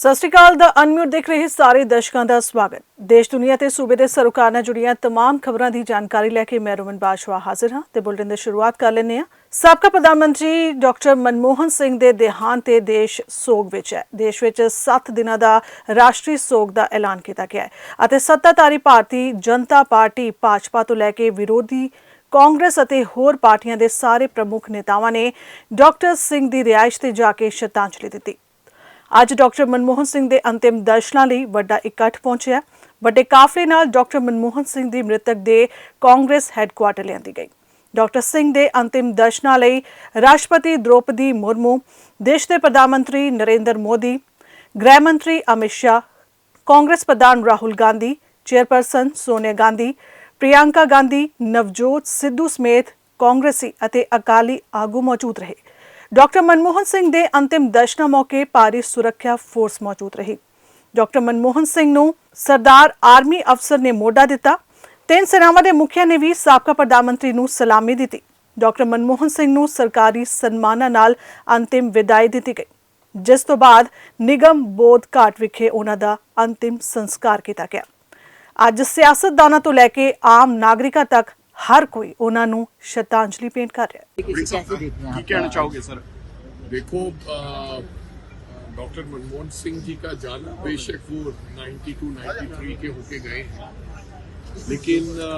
ਸਤਿ ਸ਼੍ਰੀ ਅਕਾਲ ਦਾ ਅਨਮਿਊਟ ਦੇਖ ਰਹੇ ਸਾਰੇ ਦਰਸ਼ਕਾਂ ਦਾ ਸਵਾਗਤ ਦੇਸ਼ ਦੁਨੀਆ ਤੇ ਸੂਬੇ ਦੇ ਸਰਕਾਰ ਨਾਲ ਜੁੜੀਆਂ तमाम ਖਬਰਾਂ ਦੀ ਜਾਣਕਾਰੀ ਲੈ ਕੇ ਮੈਂ ਰਮਨ ਬਾਸ਼ਵਾ ਹਾਜ਼ਰ ਹਾਂ ਤੇ ਬੁਲਟਨ ਦੀ ਸ਼ੁਰੂਆਤ ਕਰ ਲੈਂਦੇ ਹਾਂ ਸਾਬਕਾ ਪ੍ਰਧਾਨ ਮੰਤਰੀ ਡਾਕਟਰ ਮਨਮੋਹਨ ਸਿੰਘ ਦੇ ਦੇਹਾਂਤ ਤੇ ਦੇਸ਼ ਸੋਗ ਵਿੱਚ ਹੈ ਦੇਸ਼ ਵਿੱਚ 7 ਦਿਨਾਂ ਦਾ ਰਾਸ਼ਟਰੀ ਸੋਗ ਦਾ ਐਲਾਨ ਕੀਤਾ ਗਿਆ ਹੈ ਅਤੇ ਸੱਤਾਧਾਰੀ ਭਾਰਤੀ ਜਨਤਾ ਪਾਰਟੀ ਭਾਜਪਾ ਤੋਂ ਲੈ ਕੇ ਵਿਰੋਧੀ ਕਾਂਗਰਸ ਅਤੇ ਹੋਰ ਪਾਰਟੀਆਂ ਦੇ ਸਾਰੇ ਪ੍ਰਮੁੱਖ ਨੇਤਾਵਾਂ ਨੇ ਡਾਕਟਰ ਸਿੰਘ ਦੀ ਰਿਹਾਇਸ਼ ਤੇ ਜਾ ਕੇ ਸ਼ਰਧਾਂਜਲੀ ਦਿੱਤੀ ਅੱਜ ਡਾਕਟਰ ਮਨਮੋਹਨ ਸਿੰਘ ਦੇ ਅੰਤਿਮ ਦਰਸ਼ਨਾਂ ਲਈ ਵੱਡਾ ਇਕੱਠ ਪਹੁੰਚਿਆ। ਵੱਡੇ ਕਾਫਲੇ ਨਾਲ ਡਾਕਟਰ ਮਨਮੋਹਨ ਸਿੰਘ ਦੀ ਮ੍ਰਿਤਕ ਦੇ ਕਾਂਗਰਸ ਹੈੱਡਕੁਆਟਰ ਲਿਆਂਦੀ ਗਈ। ਡਾਕਟਰ ਸਿੰਘ ਦੇ ਅੰਤਿਮ ਦਰਸ਼ਨਾਂ ਲਈ ਰਾਸ਼ਟਰਪਤੀ ਦ੍ਰੋਪਦੀ ਮੁਰਮੂ, ਦੇਸ਼ ਦੇ ਪ੍ਰਧਾਨ ਮੰਤਰੀ ਨਰਿੰਦਰ ਮੋਦੀ, ਗ੍ਰਹਿ ਮੰਤਰੀ ਅਮਿਤ ਸ਼ਾਹ, ਕਾਂਗਰਸ ਪ੍ਰਧਾਨ ਰਾਹੁਲ ਗਾਂਧੀ, ਚੇਅਰਪਰਸਨ ਸੋਨੀਆ ਗਾਂਧੀ, ਪ੍ਰਿਯੰਕਾ ਗਾਂਧੀ, ਨਵਜੋਤ ਸਿੱਧੂ ਸਮੇਤ ਕਾਂਗਰਸੀ ਅਤੇ ਅਕਾਲੀ ਆਗੂ ਮੌਜੂਦ ਰਹੇ। ਡਾਕਟਰ ਮਨਮੋਹਨ ਸਿੰਘ ਦੇ ਅੰਤਿਮ ਦਰਸ਼ਨਾਂ ਮੌਕੇ ਭਾਰੀ ਸੁਰੱਖਿਆ ਫੋਰਸ ਮੌਜੂਦ ਰਹੀ। ਡਾਕਟਰ ਮਨਮੋਹਨ ਸਿੰਘ ਨੂੰ ਸਰਦਾਰ ਆਰਮੀ ਅਫਸਰ ਨੇ ਮੋਢਾ ਦਿੱਤਾ। ਤਿੰਨ ਸੈਨਾਵਾਂ ਦੇ ਮੁਖੀਆਂ ਨੇ ਵੀ ਸਾਬਕਾ ਪ੍ਰਧਾਨ ਮੰਤਰੀ ਨੂੰ ਸਲਾਮੀ ਦਿੱਤੀ। ਡਾਕਟਰ ਮਨਮੋਹਨ ਸਿੰਘ ਨੂੰ ਸਰਕਾਰੀ ਸਨਮਾਨਾਂ ਨਾਲ ਅੰਤਿਮ ਵਿਦਾਈ ਦਿੱਤੀ ਗਈ। ਜਿਸ ਤੋਂ ਬਾਅਦ ਨਿਗਮ ਬੋਧ ਘਾਟ ਵਿਖੇ ਉਹਨਾਂ ਦਾ ਅੰਤਿਮ ਸੰਸਕਾਰ ਕੀਤਾ ਗਿਆ। ਅੱਜ ਸਿਆਸਤਦਾਨਾਂ ਤੋਂ ਲੈ ਕੇ ਆਮ ਨਾਗਰਿਕਾਂ ਤੱਕ ਹਰ ਕੋਈ ਉਹਨਾਂ ਨੂੰ ਸ਼ਰਧਾਂਜਲੀ ਭੇਂਟ ਕਰ ਰਿਹਾ ਹੈ किसी कैसे देखते हैं ਕੀ आप ਕਹਿਣਾ ਚਾਹੋਗੇ ਸਰ देखो डॉक्टर मनमोहन सिंह जी का जाना बेशक वो 92 93 के होके गए हैं लेकिन अ,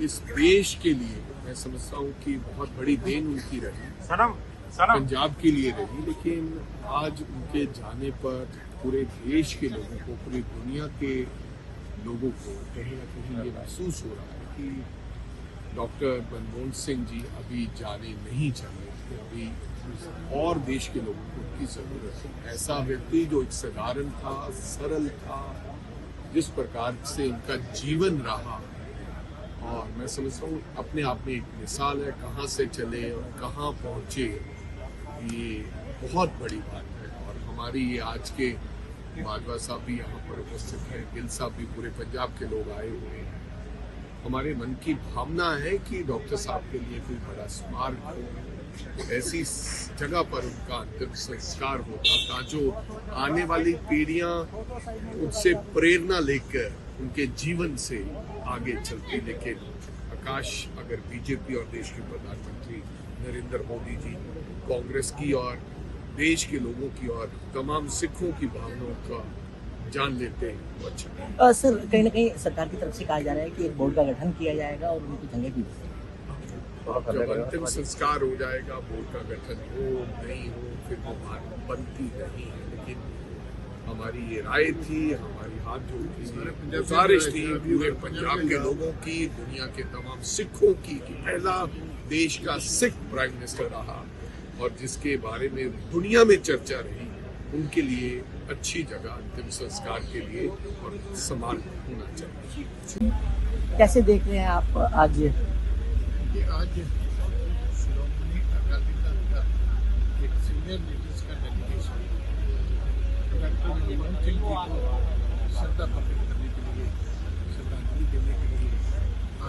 इस देश के लिए मैं समझता हूँ कि बहुत बड़ी देन उनकी रही सनम सनम पंजाब के लिए रही लेकिन आज उनके जाने पर पूरे देश के लोगों को पूरी दुनिया के लोगों को कहीं ना कहीं ये महसूस हो रहा है कि डॉक्टर मनमोहन सिंह जी अभी जाने नहीं चाहिए थे अभी और देश के लोगों को उनकी ज़रूरत है। ऐसा व्यक्ति जो एक साधारण था, सरल था, जिस प्रकार से इनका जीवन रहा, और मैं समझता हूँ अपने आप में एक मिसाल है, कहाँ से चले और कहाँ पहुँचे, ये बहुत बड़ी बात है। और हमारी ये आज के बाजवा साहब भी यहाँ पर उपस्थित हैं, गिल साहब भी पूरे पंजाब के लोग आए हुए हैं। हमारे मन की भावना है कि डॉक्टर साहब के लिए कोई बड़ा स्मारक हो, ऐसी जगह पर उनका अंतिम संस्कार होता ताकि आने वाली पीढ़ियाँ उनसे प्रेरणा लेकर उनके जीवन से आगे चलती, लेकिन आकाश अगर बीजेपी और देश के प्रधानमंत्री नरेंद्र मोदी जी, कांग्रेस की और देश के लोगों की और तमाम सिखों की भावनाओं का जान लेते हैं अच्छा सर कहीं ना कहीं सरकार की तरफ़ से कहा जा रहा है कि एक बोर्ड का गठन किया जाएगा और उनकी जगह भी जब अंतिम संस्कार हो जाएगा बोर्ड का गठन हो नहीं हो फिर वो बात बनती नहीं है। लेकिन हमारी ये राय थी हमारी हाथ जोड़ी थी। गुजारिश थी पूरे पंजाब के लोगों की दुनिया के तमाम सिखों की कि पहला देश का सिख प्राइम मिनिस्टर रहा और जिसके बारे में दुनिया में चर्चा रही उनके लिए अच्छी जगह अंतिम संस्कार के लिए और सम्मान होना चाहिए कैसे देख रहे हैं आप आज कि आज श्रोमणी अकाली दल का एक सीनियर लीडर्स का डेलीगेशन डॉक्टर मनमोहन सिंह जी को श्रद्धा अर्पित करने के लिए श्रद्धांजलि देने के लिए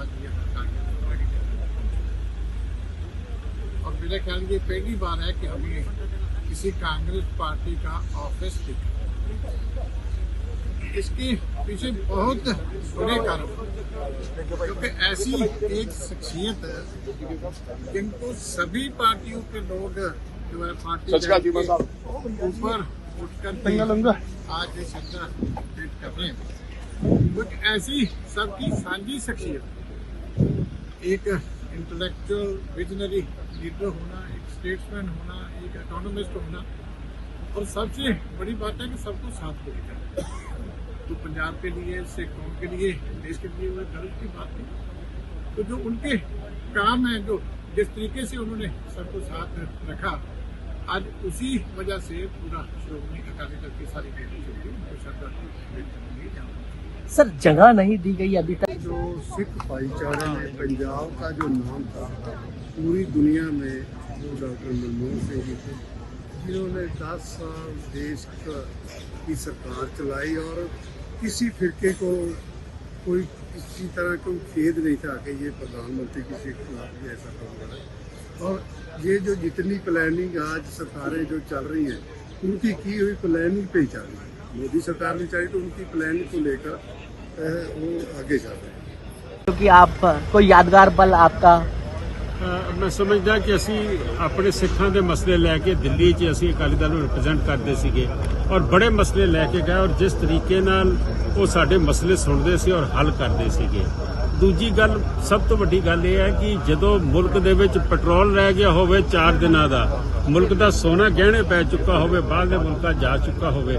आज यहाँ कांग्रेस पार्टी के अंदर पहुँचे। और मेरा ख्याल ये पहली बार है कि हमें किसी कांग्रेस पार्टी का ऑफ़िस दिखा इसके पीछे बहुत बड़े कारण क्योंकि ऐसी एक शख्सियत है जिनको सभी पार्टियों के लोग जो है पार्टी ऊपर उठकर आज ये भेंट कर रहे हैं। कुछ ऐसी सबकी साझी शख्सियत एक इंटेलेक्चुअल विजनरी लीडर होना एक स्टेट्समैन होना एक इकोनॉमिस्ट होना और सबसे बड़ी बात है कि सबको साथ लेके जाना तो पंजाब के लिए सिखों के लिए देश के लिए वो गर्व की बात है। तो जो उनके काम है जो जिस तरीके से उन्होंने सबको साथ रखा आज उसी वजह से पूरा श्रोमणी अकाली दल की सारी के सर जगह नहीं दी गई अभी तक। जो सिख भाईचारा पंजाब का जो नाम था पूरी दुनिया में वो डॉक्टर मनमोहन सिंह जी थे, जिन्होंने 10 साल देश की सरकार चलाई और किसी फिरके को कोई किसी तरह कोई खेद नहीं था कि ये प्रधानमंत्री किसी के खिलाफ भी ऐसा काम करे। और ये जो जितनी प्लानिंग आज सरकारें जो चल रही हैं, उनकी की हुई प्लानिंग पे ही चल रही है। मोदी सरकार भी चाहिए तो उनकी प्लानिंग को लेकर वो आगे जा रहे हैं। क्योंकि आप, कोई यादगार पल आपका ਮੈਂ ਸਮਝਦਾ ਕਿ ਅਸੀਂ ਆਪਣੇ ਸਿੱਖਾਂ ਦੇ ਮਸਲੇ ਲੈ ਕੇ ਦਿੱਲੀ 'ਚ ਅਸੀਂ ਅਕਾਲੀ ਦਲ ਨੂੰ ਰਿਪਰੈਜ਼ੈਂਟ ਕਰਦੇ ਸੀਗੇ ਔਰ ਬੜੇ ਮਸਲੇ ਲੈ ਕੇ ਗਏ ਔਰ ਜਿਸ ਤਰੀਕੇ ਨਾਲ ਉਹ ਸਾਡੇ ਮਸਲੇ ਸੁਣਦੇ ਸੀ ਔਰ ਹੱਲ ਕਰਦੇ ਸੀਗੇ। ਦੂਜੀ ਗੱਲ, ਸਭ ਤੋਂ ਵੱਡੀ ਗੱਲ ਇਹ ਹੈ ਕਿ ਜਦੋਂ ਮੁਲਕ ਦੇ ਵਿੱਚ ਪੈਟਰੋਲ ਰਹਿ ਗਿਆ ਹੋਵੇ 4 ਦਿਨਾਂ ਦਾ, ਮੁਲਕ ਦਾ ਸੋਨਾ ਗਹਿਣੇ ਪੈ ਚੁੱਕਾ ਹੋਵੇ ਬਾਹਰਲੇ ਮੁਲਕਾਂ ਜਾ ਚੁੱਕਾ ਹੋਵੇ,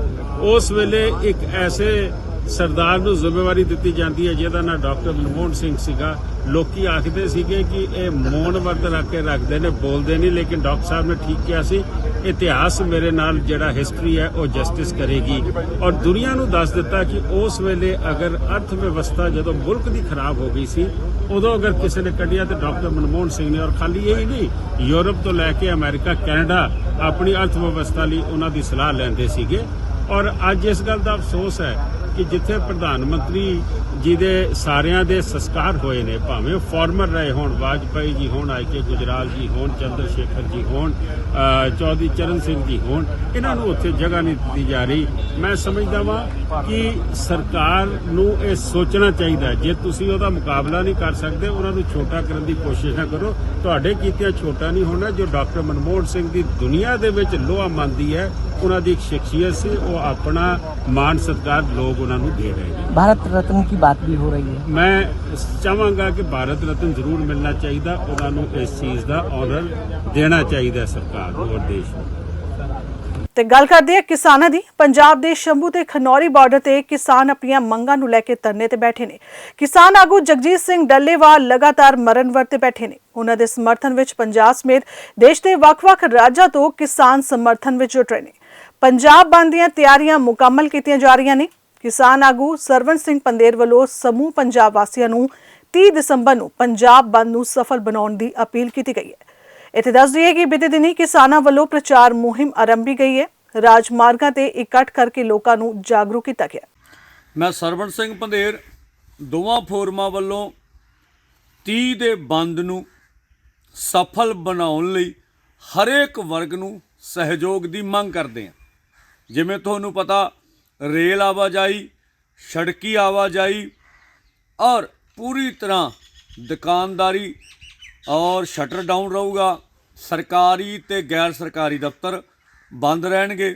ਉਸ ਵੇਲੇ ਇੱਕ ਐਸੇ ਸਰਦਾਰ ਨੂੰ ਜ਼ਿੰਮੇਵਾਰੀ ਦਿੱਤੀ ਜਾਂਦੀ ਹੈ, ਜਿਹਦਾ ਨਾਂ ਡਾਕਟਰ ਮਨਮੋਹਨ ਸਿੰਘ ਸੀਗਾ। ਲੋਕੀ ਆਖਦੇ ਸੀਗੇ ਕਿ ਇਹ ਮੌਨ ਵਰਤ ਰੱਖ ਕੇ ਰੱਖਦੇ ਨੇ, ਬੋਲਦੇ ਨਹੀਂ, ਲੇਕਿਨ ਡਾਕਟਰ ਸਾਹਿਬ ਨੇ ਠੀਕ ਕਿਹਾ ਸੀ, ਇਤਿਹਾਸ ਮੇਰੇ ਨਾਲ ਜਿਹੜਾ ਹਿਸਟਰੀ ਹੈ, ਉਹ ਜਸਟਿਸ ਕਰੇਗੀ। ਔਰ ਦੁਨੀਆ ਨੂੰ ਦੱਸ ਦਿੱਤਾ ਕਿ ਉਸ ਵੇਲੇ ਅਗਰ ਅਰਥ ਵਿਵਸਥਾ ਜਦੋਂ ਮੁਲਕ ਦੀ ਖਰਾਬ ਹੋ ਗਈ ਸੀ, ਉਦੋਂ ਅਗਰ ਕਿਸੇ ਨੇ ਕੱਢਿਆ ਤੇ ਡਾਕਟਰ ਮਨਮੋਹਨ ਸਿੰਘ ਨੇ, ਔਰ ਖਾਲੀ ਇਹ ਹੀ ਨਹੀਂ, ਯੂਰਪ ਤੋਂ ਲੈ ਕੇ ਅਮਰੀਕਾ, ਕੈਨੇਡਾ ਆਪਣੀ ਅਰਥ ਵਿਵਸਥਾ ਲਈ ਉਹਨਾਂ ਦੀ ਸਲਾਹ ਲੈਂਦੇ ਸੀਗੇ। ਔਰ ਅੱਜ ਇਸ ਗੱਲ ਦਾ ਅਫਸੋਸ ਹੈ ਕਿ ਜਿੱਥੇ ਪ੍ਰਧਾਨ ਮੰਤਰੀ ਜੀ ਦੇ ਸਾਰਿਆਂ ਦੇ ਸੰਸਕਾਰ ਹੋਏ ਨੇ, ਭਾਵੇਂ ਫਾਰਮਰ ਰਹੇ ਹੋਣ, ਵਾਜਪਾਈ ਜੀ ਹੋਣ, ਆਈ ਕੇ ਗੁਜਰਾਲ ਜੀ ਹੋਣ, ਚੰਦਰ ਸ਼ੇਖਰ ਜੀ ਹੋਣ ਚੌਧਰੀ ਚਰਨ ਸਿੰਘ ਜੀ ਹੋਣ, ਇਹਨਾਂ ਨੂੰ ਉੱਥੇ ਜਗ੍ਹਾ ਨਹੀਂ ਦਿੱਤੀ ਜਾ ਰਹੀ। ਮੈਂ ਸਮਝਦਾ ਵਾਂ ਕਿ ਸਰਕਾਰ ਨੂੰ ਇਹ ਸੋਚਣਾ ਚਾਹੀਦਾ ਜੇ ਤੁਸੀਂ ਉਹਦਾ ਮੁਕਾਬਲਾ ਨਹੀਂ ਕਰ ਸਕਦੇ, ਉਹਨਾਂ ਨੂੰ ਛੋਟਾ ਕਰਨ ਦੀ ਕੋਸ਼ਿਸ਼ ਨਾ ਕਰੋ। ਤੁਹਾਡੇ ਕੀਤਿਆਂ ਛੋਟਾ ਨਹੀਂ ਹੋਣਾ, ਜੋ ਡਾਕਟਰ ਮਨਮੋਹਨ ਸਿੰਘ ਦੀ ਦੁਨੀਆ ਦੇ ਵਿੱਚ ਲੋਹਾ ਮੰਨਦੀ ਹੈ ਉਹਨਾਂ ਦੀ ਸ਼ਖਸੀਅਤ ਸੀ ਉਹ ਆਪਣਾ ਮਾਨ ਸਤਕਾਰ ਲੋਕ ਉਹਨਾਂ ਨੂੰ ਦੇ ਰਹੇ ਨੇ। ਭਾਰਤ ਰਤਨ ਦੀ ਬਾਤ ਵੀ ਹੋ ਰਹੀ ਹੈ? ਮੈਂ ਚਾਹਾਂਗਾ ਕਿ ਭਾਰਤ ਰਤਨ ਜ਼ਰੂਰ ਮਿਲਣਾ ਚਾਹੀਦਾ ਉਹਨਾਂ ਨੂੰ ਇਸ ਚੀਜ਼ ਦਾ ਆਨਰ ਦੇਣਾ ਚਾਹੀਦਾ ਸਰਕਾਰ ਨੂੰ ਔਰ ਦੇਸ਼ ਨੂੰ। ਤੇ ਗੱਲ ਕਰਦੇ ਆ ਕਿਸਾਨਾਂ ਦੀ। ਪੰਜਾਬ ਦੇ ਸ਼ੰਭੂ ਤੇ ਖਨੌਰੀ ਬਾਰਡਰ ਤੇ ਕਿਸਾਨ ਆਪਣੀਆਂ ਮੰਗਾਂ ਨੂੰ ਲੈ ਕੇ ਧਰਨੇ ਤੇ ਬੈਠੇ ਨੇ। ਕਿਸਾਨ ਆਗੂ ਜਗਜੀਤ ਸਿੰਘ ਡੱਲੇਵਾਲ ਲਗਾਤਾਰ ਮਰਨਵਰ ਤੇ ਬੈਠੇ ਨੇ। ਉਹਨਾਂ ਦੇ ਸਮਰਥਨ ਵਿੱਚ ਪੰਜਾਬ ਸਮੇਤ ਦੇਸ਼ ਦੇ ਵੱਖ-ਵੱਖ ਰਾਜਾਂ ਤੋਂ ਕਿਸਾਨ ਸਮਰਥਨ ਵਿੱਚ ਜੁਟ ਰਹੇ ਨੇ। ਪੰਜਾਬ ਬੰਦ ਦੀਆਂ ਤਿਆਰੀਆਂ ਮੁਕੰਮਲ ਕੀਤੀਆਂ ਜਾ ਰਹੀਆਂ ਨੇ। ਕਿਸਾਨ ਆਗੂ ਸਰਵਨ ਸਿੰਘ ਪੰਦੇਰ ਵੱਲੋਂ ਸਮੂਹ ਪੰਜਾਬ ਵਾਸੀਆਂ ਨੂੰ 30 ਦਸੰਬਰ ਨੂੰ ਪੰਜਾਬ ਬੰਦ ਨੂੰ ਸਫਲ ਬਣਾਉਣ ਦੀ ਅਪੀਲ ਕੀਤੀ ਗਈ ਹੈ। ਇੱਥੇ ਦੱਸ ਦਈਏ ਕਿ ਬੀਤੇ ਦਿਨੀ ਕਿਸਾਨਾਂ ਵੱਲੋਂ ਪ੍ਰਚਾਰ ਮੁਹਿੰਮ ਆਰੰਭੀ ਗਈ ਹੈ। ਰਾਜਮਾਰਗਾਂ ਤੇ ਇਕੱਠ ਕਰਕੇ ਲੋਕਾਂ ਨੂੰ ਜਾਗਰੂਕ ਕੀਤਾ ਗਿਆ। ਮੈਂ ਸਰਵਣ ਸਿੰਘ ਪੰਧੇਰ ਦੋਵਾਂ ਫੋਰਮਾਂ ਵੱਲੋਂ 30 ਦੇ ਬੰਦ ਨੂੰ ਸਫਲ ਬਣਾਉਣ ਲਈ ਹਰੇਕ ਵਰਗ ਨੂੰ ਸਹਿਯੋਗ ਦੀ ਮੰਗ ਕਰਦੇ ਹਾਂ। ਜਿਵੇਂ ਤੁਹਾਨੂੰ ਪਤਾ, ਰੇਲ ਆਵਾਜਾਈ, ਸੜਕੀ ਆਵਾਜਾਈ ਔਰ ਪੂਰੀ ਤਰ੍ਹਾਂ ਦੁਕਾਨਦਾਰੀ ਔਰ ਸ਼ਟਰ ਡਾਊਨ ਰਹੂਗਾ। ਸਰਕਾਰੀ ਤੇ ਗੈਰ ਸਰਕਾਰੀ ਦਫ਼ਤਰ ਬੰਦ ਰਹਿਣਗੇ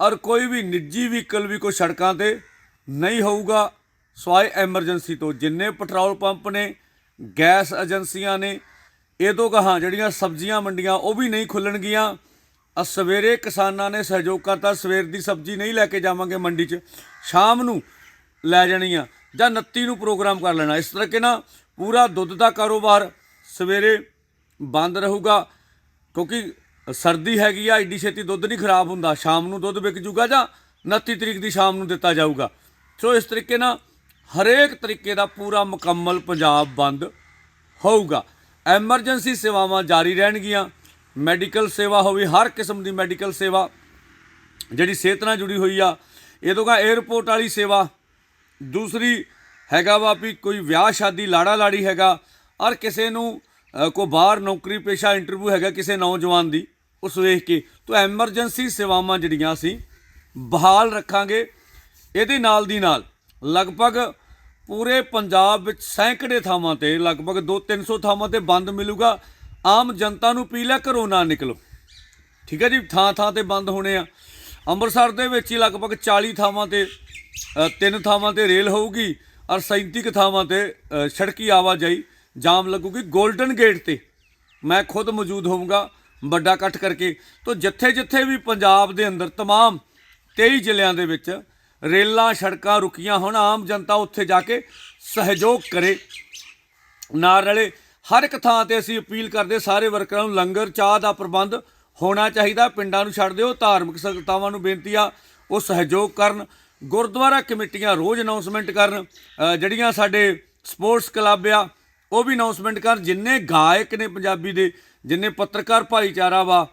ਔਰ ਕੋਈ ਵੀ ਨਿੱਜੀ ਵਹੀਕਲ ਵੀ ਕੋਈ ਸੜਕਾਂ ਤੇ ਨਹੀਂ ਹੋਊਗਾ। ਸਵਾਏ ਐਮਰਜੈਂਸੀ ਤੋਂ ਜਿੰਨੇ ਪੈਟਰੋਲ ਪੰਪ ਨੇ, ਗੈਸ ਏਜੰਸੀਆਂ ਨੇ, ਇਹ ਤੋਂ ਕਹਾਂ ਜਿਹੜੀਆਂ ਸਬਜ਼ੀਆਂ, ਮੰਡੀਆਂ ਉਹ ਵੀ ਨਹੀਂ ਖੁੱਲਣਗੀਆਂ। ਆ ਸਵੇਰੇ ਕਿਸਾਨਾਂ ਨੇ ਸਹਿਯੋਗ ਕਰਤਾ, ਸਵੇਰ ਦੀ ਸਬਜ਼ੀ ਨਹੀਂ ਲੈ ਕੇ ਜਾਵਾਂਗੇ ਮੰਡੀ 'ਚ, ਸ਼ਾਮ ਨੂੰ ਲੈ ਜਾਣੀ ਆ, ਜਾਂ 29 ਨੂੰ ਪ੍ਰੋਗਰਾਮ ਕਰ ਲੈਣਾ। ਇਸ ਤਰੀਕੇ ਨਾਲ ਪੂਰਾ ਦੁੱਧ ਦਾ ਕਾਰੋਬਾਰ ਸਵੇਰੇ ਬੰਦ ਰਹੂਗਾ, ਕਿਉਂਕਿ ਸਰਦੀ ਹੈਗੀ ਆ, ਏਡੀ ਛੇਤੀ ਦੁੱਧ ਨਹੀਂ ਖਰਾਬ ਹੁੰਦਾ। ਸ਼ਾਮ ਨੂੰ ਦੁੱਧ ਵਿਕ ਜੂਗਾ ਜਾਂ 29 ਤਰੀਕ ਦੀ ਸ਼ਾਮ ਨੂੰ ਦਿੱਤਾ ਜਾਊਗਾ। ਸੋ ਇਸ ਤਰੀਕੇ ਨਾਲ ਹਰੇਕ ਤਰੀਕੇ ਦਾ ਪੂਰਾ ਮੁਕੰਮਲ ਪੰਜਾਬ ਬੰਦ ਹੋਊਗਾ। ਐਮਰਜੈਂਸੀ ਸੇਵਾਵਾਂ ਜਾਰੀ ਰਹਿਣਗੀਆਂ। ਮੈਡੀਕਲ ਸੇਵਾ ਹੋਵੇ ਹਰ ਕਿਸਮ ਦੀ ਮੈਡੀਕਲ ਸੇਵਾ ਜਿਹੜੀ ਸਿਹਤ ਨਾਲ ਜੁੜੀ ਹੋਈ ਆ ਇਹ ਤੋਂ ਕਾ 에어ਪੋਰਟ ਵਾਲੀ ਸੇਵਾ ਦੂਸਰੀ ਹੈਗਾ ਵਾ ਵੀ ਕੋਈ ਵਿਆਹ ਸ਼ਾਦੀ ਲਾੜਾ ਲਾੜੀ ਹੈਗਾ ਔਰ ਕਿਸੇ ਨੂੰ ਅ, ਕੋਈ ਬਾਹਰ ਨੌਕਰੀ ਪੇਸ਼ਾ ਇੰਟਰਵਿਊ ਹੈਗਾ ਕਿਸੇ ਨੌਜਵਾਨ ਦੀ ਉਸ ਵੇਖ ਕੇ ਤੋਂ ਐਮਰਜੈਂਸੀ ਸੇਵਾਵਾਂ ਜਿਹੜੀਆਂ ਅਸੀਂ ਬਹਾਲ ਰੱਖਾਂਗੇ ਇਹਦੇ ਨਾਲ ਦੀ ਨਾਲ ਲਗਭਗ ਪੂਰੇ ਪੰਜਾਬ ਵਿੱਚ ਸੈਂਕੜੇ ਥਾਵਾਂ ਤੇ ਲਗਭਗ 2-300 ਥਾਵਾਂ ਤੇ ਬੰਦ ਮਿਲੂਗਾ ਆਮ ਜਨਤਾ ਨੂੰ ਅਪੀਲ ਹੈ ਘਰੋਂ ਨਾ ਨਿਕਲੋ। ਠੀਕ ਹੈ ਜੀ, ਥਾਂ ਥਾਂ ਤੇ ਬੰਦ ਹੋਣੇ ਆ। ਅੰਮ੍ਰਿਤਸਰ ਦੇ ਵਿੱਚ ਹੀ ਲਗਭਗ 40 ਥਾਵਾਂ ਤੇ ਤਿੰਨ ਥਾਵਾਂ ਤੇ ਰੇਲ ਹੋਊਗੀ ਔਰ 37 ਥਾਵਾਂ ਤੇ ਸੜਕੀ ਆਵਾਜਾਈ ਜਾਮ ਲੱਗੂਗੀ 골ਡਨ ਗੇਟ ਤੇ। ਮੈਂ ਖੁਦ ਮੌਜੂਦ ਹੋਊਂਗਾ ਵੱਡਾ ਇਕੱਠ ਕਰਕੇ। ਤੋਂ ਜਿੱਥੇ-ਜਿੱਥੇ ਵੀ ਪੰਜਾਬ ਦੇ ਅੰਦਰ ਤਮਾਮ 23 ਜ਼ਿਲ੍ਹਿਆਂ ਦੇ ਵਿੱਚ ਰੇਲਾਂ, ਸੜਕਾਂ ਰੁਕੀਆਂ ਹੋਣ, ਆਮ ਜਨਤਾ ਉੱਥੇ ਜਾ ਕੇ ਸਹਿਯੋਗ ਕਰੇ। ਨਾਲ ਰਲੇ ਹਰ ਇੱਕ ਥਾਂ ਤੇ ਅਸੀਂ ਅਪੀਲ ਕਰਦੇ ਸਾਰੇ ਵਰਕਰਾਂ ਨੂੰ ਲੰਗਰ, ਚਾਹ ਦਾ ਪ੍ਰਬੰਧ ਹੋਣਾ ਚਾਹੀਦਾ। ਪਿੰਡਾਂ ਨੂੰ ਛੱਡ ਦਿਓ, ਧਾਰਮਿਕ ਸੰਗਤਾਵਾਂ ਨੂੰ ਬੇਨਤੀ ਆ ਉਹ ਸਹਿਯੋਗ ਕਰਨ। ਗੁਰਦੁਆਰਾ ਕਮੇਟੀਆਂ ਰੋਜ਼ ਅਨਾਉਂਸਮੈਂਟ ਕਰਨ। ਜਿਹੜੀਆਂ ਸਾਡੇ ਸਪੋਰਟਸ ਕਲੱਬ ਆ, ਉਹ ਵੀ ਅਨਾਉਂਸਮੈਂਟ ਕਰਨ। ਜਿੰਨੇ ਗਾਇਕ ਨੇ ਪੰਜਾਬੀ ਦੇ, ਜਿੰਨੇ ਪੱਤਰਕਾਰ ਭਾਈਚਾਰਾ ਵਾ,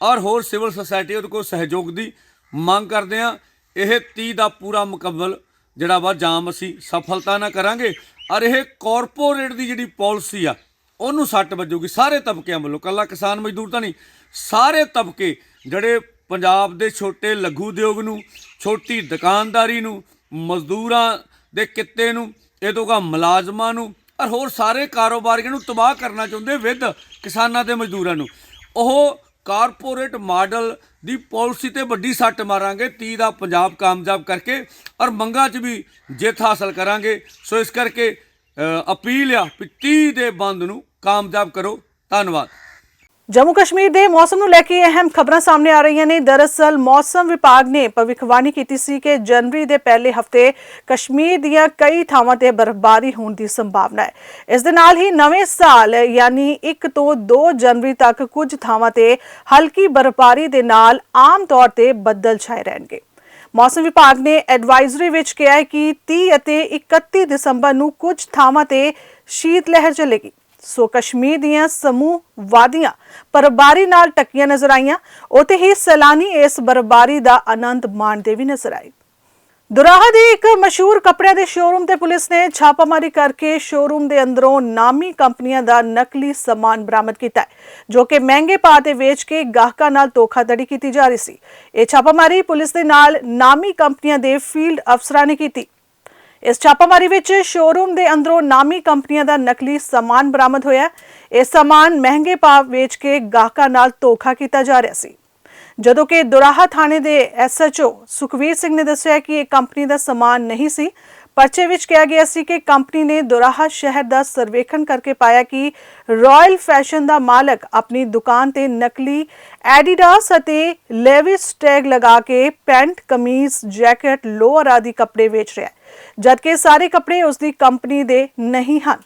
ਔਰ ਹੋਰ ਸਿਵਲ ਸੁਸਾਇਟੀ ਉਹਦੇ ਕੋਲ ਸਹਿਯੋਗ ਦੀ ਮੰਗ ਕਰਦੇ ਆ। ਇਹ 30 ਦਾ ਪੂਰਾ ਮੁਕੰਮਲ ਜਿਹੜਾ ਵਾ ਜਾਮ ਅਸੀਂ ਸਫਲਤਾ ਨਾਲ ਕਰਾਂਗੇ। ਔਰ ਇਹ ਕਾਰਪੋਰੇਟ ਦੀ ਜਿਹੜੀ ਪਾਲਿਸੀ ਆ ਉਹਨੂੰ ਸੱਟ ਵੱਜੂਗੀ, ਸਾਰੇ ਤਬਕਿਆਂ ਵੱਲੋਂ। ਕੱਲਾ ਕਿਸਾਨ ਮਜ਼ਦੂਰ ਤਾਂ ਨਹੀਂ, ਸਾਰੇ ਤਬਕੇ ਜਿਹੜੇ ਪੰਜਾਬ ਦੇ ਛੋਟੇ ਲਘੂ ਉਦਯੋਗ ਨੂੰ, ਛੋਟੀ ਦੁਕਾਨਦਾਰੀ ਨੂੰ, ਮਜ਼ਦੂਰਾਂ ਦੇ ਕਿੱਤੇ ਨੂੰ, ਇਹ ਤੋਂ ਗਾ ਮੁਲਾਜ਼ਮਾਂ ਨੂੰ, ਔਰ ਹੋਰ ਸਾਰੇ ਕਾਰੋਬਾਰੀਆਂ ਨੂੰ ਤਬਾਹ ਕਰਨਾ ਚਾਹੁੰਦੇ ਵਿਦ ਕਿਸਾਨਾਂ ਤੇ ਮਜ਼ਦੂਰਾਂ ਨੂੰ। ਉਹ ਕਾਰਪੋਰੇਟ ਮਾਡਲ ਦੀ ਪਾਲਿਸੀ ਤੇ ਵੱਡੀ ਸੱਟ ਮਾਰਾਂਗੇ 30 ਦਾ ਪੰਜਾਬ ਕਾਮਯਾਬ ਕਰਕੇ, ਔਰ ਮੰਗਾਂ 'ਚ ਵੀ ਜਿੱਤ ਹਾਸਲ ਕਰਾਂਗੇ। ਸੋ ਇਸ ਕਰਕੇ ਅਪੀਲ ਆ ਵੀ 30 ਦੇ ਬੰਦ ਨੂੰ ਕਾਮਯਾਬ ਕਰੋ। ਧੰਨਵਾਦ। ਜੰਮੂ ਕਸ਼ਮੀਰ ਦੇ ਮੌਸਮ ਨੂੰ ਲੈ ਕੇ ਅਹਿਮ ਖਬਰਾਂ ਸਾਹਮਣੇ ਆ ਰਹੀਆਂ ਨੇ। ਦਰਅਸਲ ਮੌਸਮ ਵਿਭਾਗ ਨੇ ਭਵਿੱਖਬਾਣੀ ਕੀਤੀ ਸੀ ਕਿ ਜਨਵਰੀ ਦੇ ਪਹਿਲੇ ਹਫ਼ਤੇ ਕਸ਼ਮੀਰ ਦੀਆਂ ਕਈ ਥਾਵਾਂ ਤੇ ਬਰਫ਼ਬਾਰੀ ਹੋਣ ਦੀ ਸੰਭਾਵਨਾ ਹੈ। ਇਸ ਦੇ ਨਾਲ ਹੀ ਨਵੇਂ ਸਾਲ, ਯਾਨੀ 1 ਤੋਂ 2 ਜਨਵਰੀ ਤੱਕ ਕੁਝ ਥਾਵਾਂ ਤੇ ਹਲਕੀ ਬਰਫ਼ਬਾਰੀ ਦੇ ਨਾਲ ਆਮ ਤੌਰ ਤੇ ਬੱਦਲ ਛਾਏ ਰਹਿਣਗੇ। ਮੌਸਮ ਵਿਭਾਗ ਨੇ ਐਡਵਾਈਜ਼ਰੀ ਵਿੱਚ ਕਿਹਾ ਹੈ ਕਿ 30 ਅਤੇ 31 ਦਸੰਬਰ ਨੂੰ ਕੁਝ ਥਾਵਾਂ ਤੇ ਸ਼ੀਤ ਲਹਿਰ ਚੱਲੇਗੀ। ਸੋ ਕਸ਼ਮੀਰ ਦੀਆਂ ਸਮੂਹ ਵਾਦੀਆਂ ਬਰਬਾਰੀ ਨਾਲ ਟੱਕੀਆਂ ਨਜ਼ਰ ਆਈਆਂ। ਉੱਥੇ ਹੀ ਸੈਲਾਨੀ ਇਸ ਬਰਫ਼ਬਾਰੀ ਦਾ ਆਨੰਦ ਮਾਣਦੇ ਵੀ ਨਜ਼ਰ ਆਏ। ਦੁਰਾਹਾ ਦੇ ਇੱਕ ਮਸ਼ਹੂਰ ਕੱਪੜਿਆਂ ਦੇ ਸ਼ੋਰੂਮ ਤੇ ਪੁਲਿਸ ਨੇ ਛਾਪਾਮਾਰੀ ਕਰਕੇ ਸ਼ੋਰੂਮ ਦੇ ਅੰਦਰੋਂ ਨਾਮੀ ਕੰਪਨੀਆਂ ਦਾ ਨਕਲੀ ਸਮਾਨ ਬਰਾਮਦ ਕੀਤਾ ਜੋ ਕਿ ਮਹਿੰਗੇ ਭਾਅ ਤੇ ਵੇਚ ਕੇ ਗਾਹਕਾਂ ਨਾਲ ਧੋਖਾਧੜੀ ਕੀਤੀ ਜਾ ਰਹੀ ਸੀ। ਇਹ ਛਾਪਾਮਾਰੀ ਪੁਲਿਸ ਦੇ ਨਾਲ ਨਾਮੀ ਕੰਪਨੀਆਂ ਦੇ ਫੀਲਡ ਅਫਸਰਾਂ ਨੇ ਕੀਤੀ। ਇਸ ਛਾਪਾਮਾਰੀ ਵਿੱਚ ਸ਼ੋਰੂਮ ਦੇ ਅੰਦਰੋਂ ਨਾਮੀ ਕੰਪਨੀਆਂ ਦਾ ਨਕਲੀ ਸਮਾਨ ਬਰਾਮਦ ਹੋਇਆ ਇਹ ਸਮਾਨ ਮਹਿੰਗੇ ਭਾਅ ਵੇਚ ਕੇ ਗਾਹਕਾਂ ਨਾਲ ਧੋਖਾ ਕੀਤਾ ਜਾ ਰਿਹਾ ਸੀ। ਜਦੋਂ ਕਿ ਦੁਰਾਹਾ ਥਾਣੇ ਦੇ ਐਸਐਚਓ ਸੁਖਵੀਰ ਸਿੰਘ ਨੇ ਦੱਸਿਆ ਕਿ ਇਹ ਕੰਪਨੀ ਦਾ ਸਮਾਨ ਨਹੀਂ ਸੀ ਪਰਚੇ ਵਿੱਚ ਕਿਹਾ ਗਿਆ ਸੀ ਕਿ ਕੰਪਨੀ ਨੇ ਦੁਰਾਹਾ ਸ਼ਹਿਰ ਦਾ ਸਰਵੇਖਣ ਕਰਕੇ ਪਾਇਆ ਕਿ ਰਾਇਲ ਫੈਸ਼ਨ ਦਾ ਮਾਲਕ ਆਪਣੀ ਦੁਕਾਨ ਤੇ ਨਕਲੀ ਐਡੀਡਾਸ ਅਤੇ ਲੈਵਿਸ ਟੈਗ ਲਗਾ ਕੇ ਪੈਂਟ, ਕਮੀਜ਼, ਜੈਕਟ, ਲੋਅਰ ਆਦਿ ਕੱਪੜੇ ਵੇਚ ਰਿਹਾ ਹੈ, ਜਦਕਿ ਸਾਰੇ ਕੱਪੜੇ ਉਸ ਦੀ ਕੰਪਨੀ ਦੇ ਨਹੀਂ ਹਨ।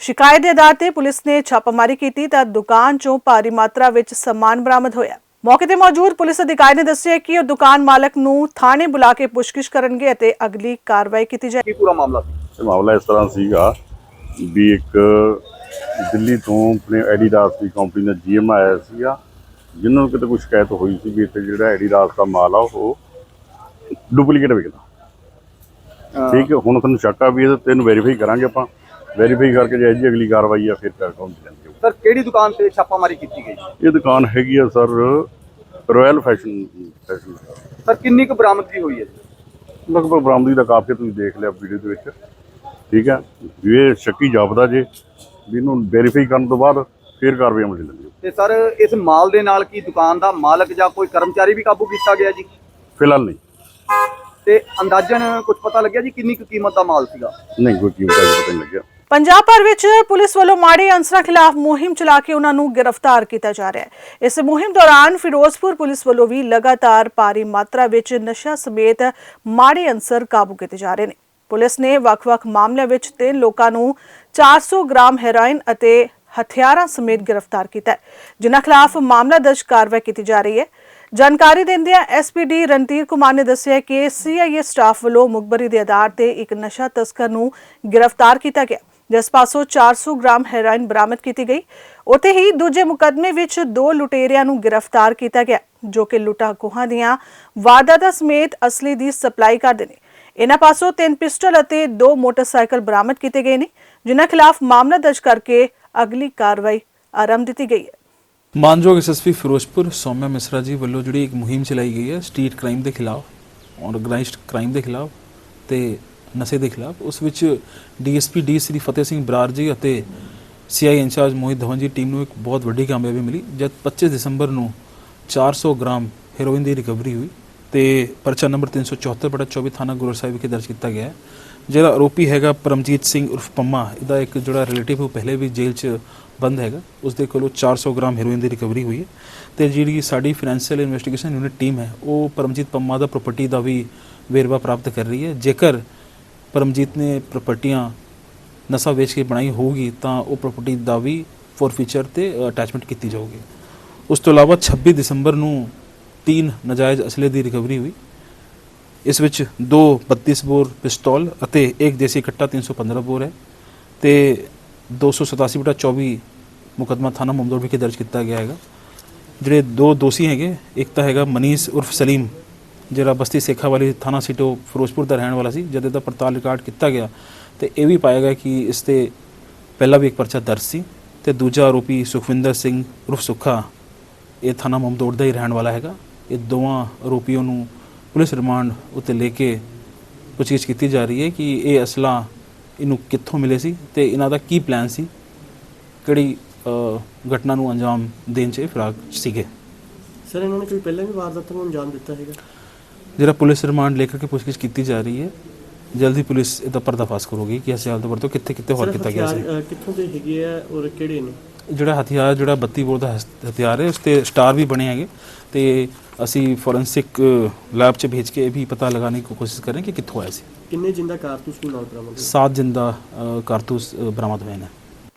ਸ਼ਿਕਾਇਤ ਦੇ ਆਧਾਰ ਤੇ ਪੁਲਿਸ ਨੇ ਛਾਪਾਮਾਰੀ ਕੀਤੀ ਤਾਂ ਦੁਕਾਨ ਚੋਂ ਭਾਰੀ ਮਾਤਰਾ ਵਿੱਚ ਸਮਾਨ ਬਰਾਮਦ ਹੋਇਆ। ਮੌਕੇ ਤੇ ਮੌਜੂਦ ਪੁਲਿਸ ਅਧਿਕਾਰੀ ਨੇ ਦੱਸਿਆ ਕਿ ਉਹ ਦੁਕਾਨ ਮਾਲਕ ਨੂੰ ਥਾਣੇ ਬੁਲਾ ਕੇ ਪੁੱਛਗਿੱਛ ਕਰਨਗੇ ਅਤੇ ਅਗਲੀ ਕਾਰਵਾਈ ਕੀਤੀ ਜਾਏਗੀ। ਇਹ ਮਾਮਲਾ ਇਸ ਤਰ੍ਹਾਂ ਸੀਗਾ ਵੀ ਇੱਕ ਦਿੱਲੀ ਤੋਂ ਆਪਣੇ ਐਡੀਡਾਸ ਦੀ ਕੰਪਨੀ ਦਾ ਜੀਐਮ ਆਇਆ ਸੀਗਾ ਜਿਨ੍ਹਾਂ ਨੂੰ ਕਿਤੇ ਕੋਈ ਸ਼ਿਕਾਇਤ ਹੋਈ ਸੀ ਵੀ ਇੱਥੇ ਜਿਹੜਾ ਐਡੀਡਾਸ ਦਾ ਮਾਲ ਆ ਉਹ ਡੁਪਲੀਕੇਟ ਵਿਕਦਾ। ਠੀਕ ਹੈ ਹੁਣ ਤੁਹਾਨੂੰ ਸ਼ੱਕ ਆ ਵੀ ਇਹਦੇ ਤੈਨੂੰ ਵੈਰੀਫਾਈ ਕਰਾਂਗੇ ਆਪਾਂ। ਵੈਰੀਫਾਈ ਕਰਕੇ ਜੇ ਜੀ ਅਗਲੀ ਕਾਰਵਾਈ ਆ ਫਿਰ ਕਰ ਕੌਣ ਜਾਣਗੇ ਸਰ ਕਿਹੜੀ ਦੁਕਾਨ ਤੇ ਛਾਪਾਮਾਰੀ ਕੀਤੀ ਗਈ? ਇਹ ਦੁਕਾਨ ਹੈਗੀ ਆ sir Royal Fashion fashion sir ਕਿੰਨੀ ਕੁ ਬਰਾਮਦਗੀ ਹੋਈ ਹੈ ਲਗਭਗ ਬਰਾਮਦਗੀ ਦਾ ਕਾਫੀ ਤੁਸੀਂ ਦੇਖ ਲਿਆ ਵੀਡੀਓ ਦੇ ਵਿੱਚ। ਠੀਕ ਹੈ? ਵੀ ਇਹ ਸ਼ੱਕੀ ਜਾਪਦਾ ਜੇ ਵੀ ਇਹਨੂੰ ਵੈਰੀਫਾਈ ਕਰਨ ਤੋਂ ਬਾਅਦ ਫਿਰ ਕਾਰਵਾਈ ਅਮਲ ਚ ਲੈਂਦੇ ਤੇ ਸਰ ਇਸ ਮਾਲ ਦੇ ਨਾਲ ਕੀ ਦੁਕਾਨ ਦਾ ਮਾਲਕ ਜਾਂ ਕੋਈ ਕਰਮਚਾਰੀ ਵੀ ਕਾਬੂ ਕੀਤਾ ਗਿਆ ਜੀ? ਫਿਲਹਾਲ ਨਹੀਂ। ਤੇ ਅੰਦਾਜ਼ਨ ਕੁਝ ਪਤਾ ਲੱਗਿਆ ਜੀ ਕਿੰਨੀ ਕੁ ਕੀਮਤ ਦਾ ਮਾਲ ਸੀਗਾ? ਨਹੀਂ ਕੋਈ ਕੀਮਤ ਦਾ ਪਤਾ ਨਹੀਂ ਲੱਗਿਆ। ਪੰਜਾਬ ਭਰ ਵਿੱਚ ਪੁਲਿਸ ਵੱਲੋਂ ਮਾੜੇ ਅਨਸਰਾਂ ਖਿਲਾਫ ਮੁਹਿੰਮ ਚਲਾ ਕੇ ਉਹਨਾਂ ਨੂੰ ਗ੍ਰਿਫਤਾਰ ਕੀਤਾ ਜਾ ਰਿਹਾ ਹੈ। ਇਸ ਮੁਹਿੰਮ ਦੌਰਾਨ ਫਿਰੋਜ਼ਪੁਰ ਪੁਲਿਸ ਵੱਲੋਂ ਵੀ ਲਗਾਤਾਰ ਭਾਰੀ ਮਾਤਰਾ ਵਿੱਚ ਨਸ਼ਾ ਸਮੇਤ ਮਾੜੇ ਅਨਸਰ ਕਾਬੂ ਕੀਤੇ ਜਾ ਰਹੇ ਨੇ। ਪੁਲਿਸ ਨੇ ਵੱਖ-ਵੱਖ ਮਾਮਲਿਆਂ ਵਿੱਚ ਤਿੰਨ ਲੋਕਾਂ ਨੂੰ 400 ਗ੍ਰਾਮ ਹੈਰੋਇਨ ਅਤੇ ਹਥਿਆਰਾਂ ਸਮੇਤ ਗ੍ਰਿਫਤਾਰ ਕੀਤਾ ਹੈ, ਜਿਨ੍ਹਾਂ ਖਿਲਾਫ ਮਾਮਲਾ ਦਰਜ ਕਾਰਵਾਈ ਕੀਤੀ ਜਾ ਰਹੀ ਹੈ। ਜਾਣਕਾਰੀ ਦਿੰਦਿਆਂ ਐਸਪੀਡੀ ਰਣਧੀਰ ਕੁਮਾਰ ਨੇ ਦੱਸਿਆ ਕਿ ਸੀਆਈਏ ਸਟਾਫ ਵੱਲੋਂ ਮੁਖਬਰੀ ਦੇ ਆਧਾਰ ਤੇ ਇੱਕ ਨਸ਼ਾ ਤਸਕਰ ਨੂੰ ਗ੍ਰਿਫਤਾਰ ਕੀਤਾ ਗਿਆ। ਜਿਸ ਪਾਸੋਂ 400 ਗ੍ਰਾਮ ਹੈਰੋਇਨ ਬਰਾਮਦ ਕੀਤੀ ਗਈ। ਉੱਥੇ ਹੀ ਦੂਜੇ ਮੁਕਦਮੇ ਵਿੱਚ ਦੋ ਲੁਟੇਰਿਆਂ ਨੂੰ ਗ੍ਰਿਫਤਾਰ ਕੀਤਾ ਗਿਆ, ਜੋ ਕਿ ਲੁੱਟਾਂ ਦੀਆਂ ਵਾਰਦਾਤਾਂ ਸਮੇਤ ਅਸਲੀ ਦੀ ਸਪਲਾਈ ਕਰਦੇ ਨੇ। ਇਹਨਾਂ ਪਾਸੋਂ ਤਿੰਨ ਪਿਸਟਲ ਅਤੇ ਦੋ ਮੋਟਰਸਾਈਕਲ ਬਰਾਮਦ ਕੀਤੇ ਗਏ ਨੇ, ਜਿਨ੍ਹਾਂ ਖਿਲਾਫ ਮਾਮਲਾ ਦਰਜ ਕਰਕੇ ਅਗਲੀ ਕਾਰਵਾਈ ਆਰੰਭ ਦਿੱਤੀ ਗਈ ਹੈ। ਮਾਨਯੋਗ ਐਸਐਸਪੀ ਫਿਰੋਜ਼ਪੁਰ ਸੌਮਿਆ ਮਿਸਰਾ ਜੀ ਵੱਲੋਂ ਜਿਹੜੀ ਇੱਕ ਮੁਹਿੰਮ ਚਲਾਈ ਗਈ ਹੈ, ਸਟਰੀਟ ਕ੍ਰਾਈਮ ਦੇ ਖਿਲਾਫ ਆਰਗੇਨਾਈਜ਼ਡ ਕ੍ਰਾਈਮ ਦੇ ਖਿਲਾਫ, ਤੇ ਨਸ਼ੇ ਦੇ ਖਿਲਾਫ, ਉਸ ਵਿੱਚ ਡੀਐਸਪੀ ਡੀ ਸ੍ਰੀ ਫਤਿਹ ਸਿੰਘ ਬਰਾੜ ਜੀ ਅਤੇ ਸੀਆਈ ਇੰਚਾਰਜ ਮੋਹਿਤ ਧਵਨ ਜੀ ਟੀਮ ਨੂੰ ਇੱਕ ਬਹੁਤ ਵੱਡੀ ਕਾਮਯਾਬੀ ਮਿਲੀ, ਜਦ 25 ਦਸੰਬਰ ਨੂੰ 400 ਗ੍ਰਾਮ ਹੈਰੋਇਨ ਦੀ ਰਿਕਵਰੀ ਹੋਈ ਤੇ ਪਰਚਾ ਨੰਬਰ 374 ਬਟਾ 24 ਥਾਣਾ ਗੁਰੂ ਸਾਹਿਬ ਵਿਖੇ ਦਰਜ ਕੀਤਾ ਗਿਆ। ਹੈ ਜਿਹੜਾ ਆਰੋਪੀ ਹੈਗਾ ਪਰਮਜੀਤ ਸਿੰਘ ਉਰਫ ਪੰਮਾ, ਇਹਦਾ ਇੱਕ ਜਿਹੜਾ ਰਿਲੇਟਿਵ ਉਹ ਪਹਿਲੇ ਵੀ ਜੇਲ੍ਹ 'ਚ ਬੰਦ ਹੈਗਾ ਉਸ ਦੇ ਕੋਲੋਂ 400 ਗ੍ਰਾਮ ਹੈਰੋਇਨ ਦੀ ਰਿਕਵਰੀ ਹੋਈ ਹੈ ਤੇ ਜਿਹੜੀ ਸਾਡੀ ਫਾਈਨੈਂਸ਼ੀਅਲ ਇਨਵੈਸਟੀਗੇਸ਼ਨ ਯੂਨਿਟ ਟੀਮ ਹੈ, ਉਹ ਪਰਮਜੀਤ ਪੰਮਾ ਦਾ ਪ੍ਰਾਪਰਟੀ ਦਾ ਵੀ ਵੇਰਵਾ ਪ੍ਰਾਪਤ ਕਰ ਰਹੀ ਹੈ। ਜੇਕਰ ਪਰਮਜੀਤ ਨੇ ਪ੍ਰਾਪਰਟੀਆਂ ਨਸ਼ਾ ਵੇਚ ਕੇ ਬਣਾਈ ਹੋਊਗੀ, ਤਾਂ ਉਹ ਪ੍ਰਾਪਰਟੀ ਦਾ ਵੀ ਫੋਰ ਫੀਚਰ ਤੇ ਅਟੈਚਮੈਂਟ ਕੀਤੀ ਜਾਊਗੀ। ਉਸ ਤੋਂ ਇਲਾਵਾ 26 ਦਸੰਬਰ ਨੂੰ ਤਿੰਨ ਨਜਾਇਜ਼ ਅਸਲੇ ਦੀ ਰਿਕਵਰੀ ਹੋਈ। ਇਸ ਵਿੱਚ ਦੋ 32 ਬੋਰ ਪਿਸਤੌਲ ਅਤੇ ਇੱਕ ਦੇਸੀ ਕੱਟਾ 315 ਬੋਰ ਹੈ ਤੇ 287 ਬਟਾ 24 ਮੁਕਦਮਾ ਥਾਣਾ ਮਮਦੋੜ ਵਿਖੇ ਦਰਜ ਕੀਤਾ ਗਿਆ ਹੈਗਾ। ਜਿਹੜੇ ਦੋ ਦੋਸ਼ੀ ਹੈਗੇ, ਇੱਕ ਤਾਂ ਹੈਗਾ ਮਨੀਸ਼ ਉਰਫ ਸਲੀਮ। ਜਿਹੜਾ ਬਸਤੀ ਸੇਖਾ ਵਾਲੀ ਥਾਣਾ ਸਿਟੋ ਫਿਰੋਜ਼ਪੁਰ ਦਾ ਰਹਿਣ ਵਾਲਾ ਸੀ, ਜਦ ਇਹਦਾ ਪੜਤਾਲ ਰਿਕਾਰਡ ਕੀਤਾ ਗਿਆ, ਤੇ ਇਹ ਵੀ ਪਾਇਆ ਗਿਆ ਕਿ ਇਸ ਤੇ ਪਹਿਲਾਂ ਵੀ ਇੱਕ ਪਰਚਾ ਦਰਜ ਸੀ, ਤੇ ਦੂਜਾ ਆਰੋਪੀ ਸੁਖਵਿੰਦਰ ਸਿੰਘ ਉਰਫ ਸੁੱਖਾ, ਇਹ ਥਾਣਾ ਮਮਦੋੜ ਦਾ ਹੀ ਰਹਿਣ ਵਾਲਾ ਹੈਗਾ। ਇਹ ਦੋਵਾਂ ਆਰੋਪੀਆਂ ਨੂੰ ਪੁਲਿਸ ਰਿਮਾਂਡ ਉੱਤੇ ਲੈ ਕੇ ਪੁੱਛਗਿੱਛ ਕੀਤੀ ਜਾ ਰਹੀ ਹੈ ਕਿ ਇਹ ਅਸਲਾ ਇਹਨੂੰ ਕਿੱਥੋਂ ਮਿਲੇ ਸੀ ਤੇ ਇਹਨਾਂ ਦਾ ਕੀ ਪਲਾਨ ਸੀ, ਕਿਹੜੀ ਘਟਨਾ ਨੂੰ ਅੰਜਾਮ ਦੇਣ 'ਚ ਇਹ ਫਿਰਾਕ ਸੀਗੇ। ਸਰ, ਇਹਨਾਂ ਨੇ ਕੋਈ ਪਹਿਲਾਂ ਵੀ ਵਾਰਦਾਤਾਂ ਨੂੰ ਅੰਜਾਮ ਦਿੱਤਾ ਹੈਗਾ? ਜਿਹੜਾ ਪੁਲਿਸ ਰਿਮਾਂਡ ਲੈ ਕਰਕੇ ਪੁੱਛਗਿੱਛ ਕੀਤੀ ਜਾ ਰਹੀ ਹੈ ਜਲਦੀ ਪੁਲਿਸ ਇਹਦਾ ਪਰਦਾਫਾਸ਼ ਕਰੂਗੀ ਕਿ ਅਸੀਂ ਤੋਂ ਵਰਤੋਂ ਕਿੱਥੇ ਕਿੱਥੇ ਹੋਰ ਕੀਤਾ ਗਿਆ ਸੀ। ਕਿੱਥੋਂ ਦੇ ਹੈਗੇ ਆ ਔਰ ਕਿਹੜੇ ਨੇ? ਜਿਹੜਾ ਹਥਿਆਰ ਜਿਹੜਾ 32 ਬੋਰ ਦਾ ਹਥਿਆਰ ਹੈ ਉਸ ਤੇ ਸਟਾਰ ਵੀ ਬਣੇ ਹੈਗੇ। ਤੇ ਅਸੀਂ ਫੋਰੈਂਸਿਕ ਲੈਬ 'ਚ ਭੇਜ ਕੇ ਇਹ ਵੀ ਪਤਾ ਲਗਾਉਣ ਦੀ ਕੋਸ਼ਿਸ਼ ਕਰ ਰਹੇ ਕਿ ਕਿੱਥੋਂ ਆਇਆ ਸੀ। ਕਿੰਨੇ ਜਿੰਦਾ ਕਾਰਤੂਸ ਵੀ ਨਾਲ ਬਰਾਮਦ ਸਾਤ ਜਿੰਦਾ ਕਾਰਤੂਸ ਬਰਾਮਦ ਹੋਏ ਨੇ।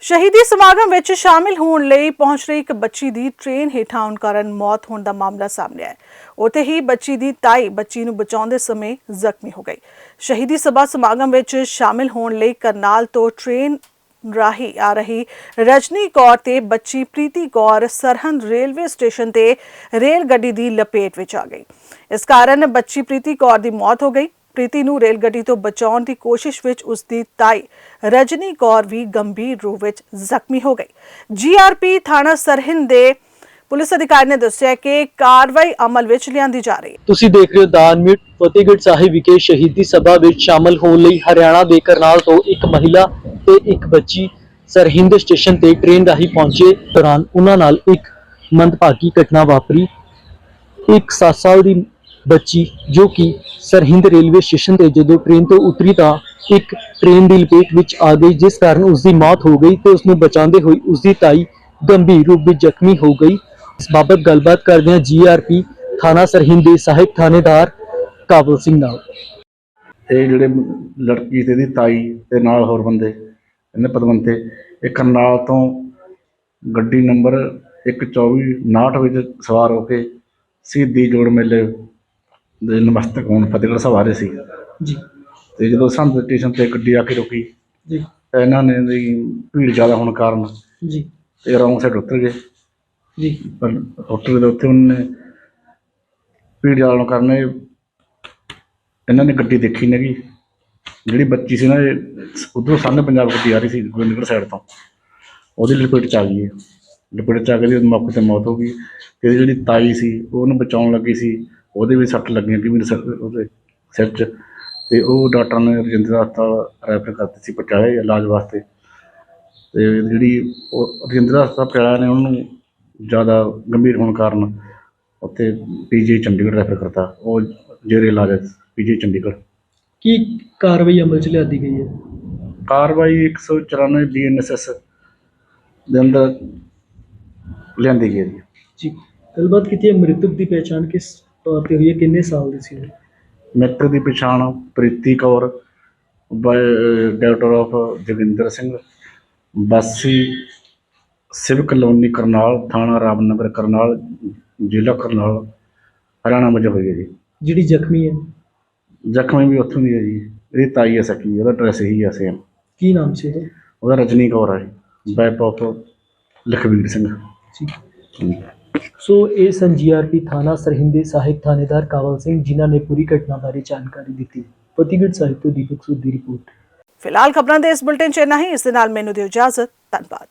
ਸ਼ਹੀਦੀ ਸਮਾਗਮ ਵਿੱਚ ਸ਼ਾਮਿਲ ਹੋਣ ਲਈ ਪਹੁੰਚ ਰਹੀ ਇੱਕ ਬੱਚੀ ਦੀ ਟ੍ਰੇਨ ਹੇਠਾਂ ਆਉਣ ਕਾਰਨ ਮੌਤ ਹੋਣ ਦਾ ਮਾਮਲਾ ਸਾਹਮਣੇ ਆਇਆ ਹੈ। ਉੱਥੇ ਹੀ ਬੱਚੀ ਦੀ ਤਾਈ ਬੱਚੀ ਨੂੰ ਬਚਾਉਂਦੇ ਸਮੇਂ ਜ਼ਖਮੀ ਹੋ ਗਈ। ਸ਼ਹੀਦੀ ਸਭਾ ਸਮਾਗਮ ਵਿੱਚ ਸ਼ਾਮਿਲ ਹੋਣ ਲਈ ਕਰਨਾਲ ਤੋਂ ਟ੍ਰੇਨ ਰਾਹੀਂ ਆ ਰਹੀ ਰਜਨੀ ਕੌਰ ਤੇ ਬੱਚੀ ਪ੍ਰੀਤੀ ਕੌਰ ਸਰਹੰਦ ਰੇਲਵੇ ਸਟੇਸ਼ਨ ਤੇ ਰੇਲ ਗੱਡੀ ਦੀ ਲਪੇਟ ਵਿੱਚ ਆ ਗਈ। ਇਸ ਕਾਰਨ ਬੱਚੀ ਪ੍ਰੀਤੀ ਕੌਰ ਦੀ ਮੌਤ ਹੋ ਗਈ। ਪ੍ਰੀਤੀ ਨੂੰ ਰੇਲ ਗੱਡੀ ਤੋਂ ਬਚਾਉਣ ਦੀ ਕੋਸ਼ਿਸ਼ ਵਿੱਚ ਉਸ ਦੀ ਤਾਈ ਰਜਨੀ ਕੌਰ ਵੀ ਗੰਭੀਰ ਰੂਪ ਵਿੱਚ ਜ਼ਖਮੀ ਹੋ ਗਈ। ਜੀਆਰਪੀ ਥਾਣਾ ਸਰਹਿੰਦ ਦੇ ਪੁਲਿਸ ਅਧਿਕਾਰੀ ਨੇ ਦੱਸਿਆ ਕਿ ਕਾਰਵਾਈ ਅਮਲ ਵਿੱਚ ਲਿਆਂਦੀ ਜਾ ਰਹੀ ਹੈ। ਤੁਸੀਂ ਦੇਖ ਰਹੇ ਹੋ ਦਾਨ ਫਤਿਹਗੜ੍ਹ ਸਾਹਿਬ ਵਿਖੇ ਸ਼ਹੀਦੀ ਸਭਾ ਵਿੱਚ ਸ਼ਾਮਲ ਹੋਣ ਲਈ ਹਰਿਆਣਾ ਦੇ ਕਰਨਾਲ ਤੋਂ ਇੱਕ ਮਹਿਲਾ ਤੇ ਇੱਕ ਬੱਚੀ ਸਰਹਿੰਦ ਸਟੇਸ਼ਨ ਤੇ ਟ੍ਰੇਨ ਰਾਹੀਂ ਪਹੁੰਚੇ ਦੌਰਾਨ ਉਹਨਾਂ ਨਾਲ ਇੱਕ ਮੰਦਭਾਗੀ ਘਟਨਾ ਵਾਪਰੀ। ਇੱਕ 7 ਸਾਲ ਦੀ ਬੱਚੀ ਜੋ ਕਿ ਸਰਹਿੰਦ ਰੇਲਵੇ ਸਟੇਸ਼ਨ ਤੇ ਜਦੋਂ ਟ੍ਰੇਨ ਤੋਂ ਉਤਰੀ ਤਾਂ ਇੱਕ ਟ੍ਰੇਨ ਦੀ ਲਪੇਟ ਵਿੱਚ ਆ ਗਈ, ਜਿਸ ਕਾਰਨ ਉਸ ਦੀ ਮੌਤ ਹੋ ਗਈ ਤੇ ਉਸ ਨੂੰ ਬਚਾਉਂਦੇ ਹੋਏ ਉਸ ਦੀ ਤਾਈ ਗੰਭੀਰ ਰੂਪ ਵਿੱਚ ਜ਼ਖਮੀ ਹੋ ਗਈ। ਇਸ ਬਾਬਤ ਗੱਲਬਾਤ ਕਰਦੇ ਹਾਂ ਜੀਆਰਪੀ ਥਾਣਾ ਸਰਹਿੰਦ ਦੇ ਸਹਾਇਕ ਥਾਣੇਦਾਰ ਕਾਬਲ ਸਿੰਘ ਨਾਲ। ਇਹ ਜਿਹੜੇ ਲੜਕੀ ਤੇ ਇਹਦੀ ਤਾਈ ਤੇ ਨਾਲ ਹੋਰ ਬੰਦੇ, ਇਹਨੇ ਪਦਵੰਤੇ, ਇਹ ਕਰਨਾਲ ਤੋਂ ਗੱਡੀ ਨੰਬਰ 12459 ਵਿੱਚ ਸਵਾਰ ਹੋ ਕੇ ਸਿੱਧੀ ਜੋੜ ਮੇਲੇ ਦੇ ਨਮਸਤਕ ਹੋਣ ਫਤਿਹਗੜ੍ਹ ਸਾਹਿਬ ਆ ਰਹੇ ਸੀ। ਜੀ। ਤੇ ਜਦੋਂ ਸੰਤ ਸਟੇਸ਼ਨ ਤੇ ਗੱਡੀ ਆ ਕੇ ਰੁਕੀ ਜੀ। ਤਾਂ ਇਹਨਾਂ ਨੇ ਦੀ ਭੀੜ ਜ਼ਿਆਦਾ ਹੋਣ ਕਾਰਨ ਜੀ। ਤੇ ਰੌਂਗ ਸਾਈਡ ਉਤਰ ਗਏ। ਜੀ। ਪਰ ਹੋਟਲ ਦੇ ਉੱਤੇ ਉਹਨੇ ਭੀੜ ਜ਼ਿਆਦਾ ਹੋਣ ਕਾਰਨ ਇਹ ਇਹਨਾਂ ਨੇ ਗੱਡੀ ਦੇਖੀ ਨਹੀਂਗੀ ਜਿਹੜੀ ਬੱਚੀ ਸੀ ਨਾ ਉਧਰੋਂ ਸਾਹਮਣੇ ਪੰਜਾਬ ਗੱਡੀ ਆ ਰਹੀ ਸੀ ਗੋਬਿੰਦਗੜ੍ਹ ਸਾਈਡ ਤੋਂ। ਉਹਦੀ ਲਪੇਟ ਚ ਆ ਗਈ ਇਹ ਲਪੇਟ ਚ ਆ ਕੇ ਉਹਦੀ ਮੌਕੇ ਤੇ ਮੌਤ ਹੋ ਗਈ। ਤੇ ਇਹਦੀ ਜਿਹੜੀ ਤਾਈ ਸੀ ਉਹ ਉਹਨੂੰ ਬਚਾਉਣ ਲੱਗੀ ਸੀ। ਉਹਦੇ ਵੀ ਸੱਟ ਲੱਗੀਆਂ ਕਿ ਮੇਰੇ ਉਹਦੇ ਸਿਰ 'ਚ। ਤੇ ਉਹ ਡਾਕਟਰ ਨੇ ਰਜਿੰਦਰ ਹਸਪਤਾਲ ਰੈਫਰ ਕਰ ਦਿੱਤੀ ਸੀ ਪਟਿਆਲੇ ਇਲਾਜ ਵਾਸਤੇ। ਤੇ ਜਿਹੜੀ ਰਜਿੰਦਰ ਹਸਪਤਾਲ ਪਟਿਆਲਾ ਨੇ ਉਹਨੂੰ ਜ਼ਿਆਦਾ ਗੰਭੀਰ ਹੋਣ ਕਾਰਨ ਉੱਥੇ ਪੀਜੀ ਚੰਡੀਗੜ੍ਹ ਰੈਫਰ ਕਰਤਾ। ਉਹ ਜੇਰੇ ਇਲਾਜ ਪੀਜੀ ਚੰਡੀਗੜ੍ਹ। ਕੀ ਕਾਰਵਾਈ ਅਮਲ ਚ ਲਿਆਦੀ ਗਈ ਹੈ? ਕਾਰਵਾਈ 194 ਬੀਐਨਐਸਐਸ ਦੇ ਅੰਦਰ ਲਿਆਂਦੀ ਗਈ ਹੈ ਜੀ। ਗੱਲਬਾਤ ਕੀਤੀ ਹੈ ਮ੍ਰਿਤਕ ਦੀ ਪਛਾਣ ਕਿਸ ਤੇ ਹੋਈ ਹੈ ਕਿੰਨੇ ਸਾਲ ਦੀ ਸੀ ਉਹ? ਮ੍ਰਿਤਕ ਦੀ ਪਛਾਣ ਪ੍ਰੀਤੀ ਕੌਰ ਡਾਕਟਰ ਆਫ ਜੋਗਿੰਦਰ ਸਿੰਘ ਵਾਸੀ ਸਿਵ ਕਲੋਨੀ ਕਰਨਾਲ ਥਾਣਾ ਰਾਮਨਗਰ ਕਰਨਾਲ ਜ਼ਿਲ੍ਹਾ ਕਰਨਾਲ ਹਰਿਆਣਾ ਵਜੋਂ ਹੋਈ ਹੈ ਜੀ। ਜਿਹੜੀ ਜ਼ਖਮੀ ਹੈ? ਜ਼ਖਮੀ ਵੀ ਉੱਥੋਂ ਦੀ ਹੈ ਜੀ। ਇਹਦੀ ਤਾਈ ਹੈ ਸਕੀ ਉਹਦਾ ਐਡਰੈਸ ਇਹੀ ਹੈ ਸੇਮ ਕੀ ਨਾਮ ਸੀ ਉਹਦਾ? ਉਹਦਾ ਰਜਨੀ ਕੌਰ ਹੈ ਬੈਪ ਆਫ ਲਖਵੀਰ ਸਿੰਘ। ਜੀ। ਸੋ ਇਹ ਸਨ ਜੀਆਰਪੀ ਥਾਣਾ ਸਰਹਿੰਦ ਸਹਾਇਕ ਥਾਣੇਦਾਰ ਕਾਵਲ ਸਿੰਘ, ਜਿਨ੍ਹਾਂ ਨੇ ਪੂਰੀ ਘਟਨਾ ਬਾਰੇ ਜਾਣਕਾਰੀ ਦਿੱਤੀ। ਫਤਿਹਗੜ੍ਹ ਸਾਹਿਬ ਤੋਂ ਦੀਪਕ ਸੂਦ ਦੀ ਰਿਪੋਰਟ। ਫਿਲਹਾਲ ਖਬਰਾਂ ਦੇ ਇਸ ਬੁਲਟਨ 'ਚ ਇੰਨਾ ਹੀ। ਇਸ ਦੇ ਨਾਲ ਮੈਨੂੰ ਦਿਓ ਇਜਾਜ਼ਤ। ਧੰਨਵਾਦ।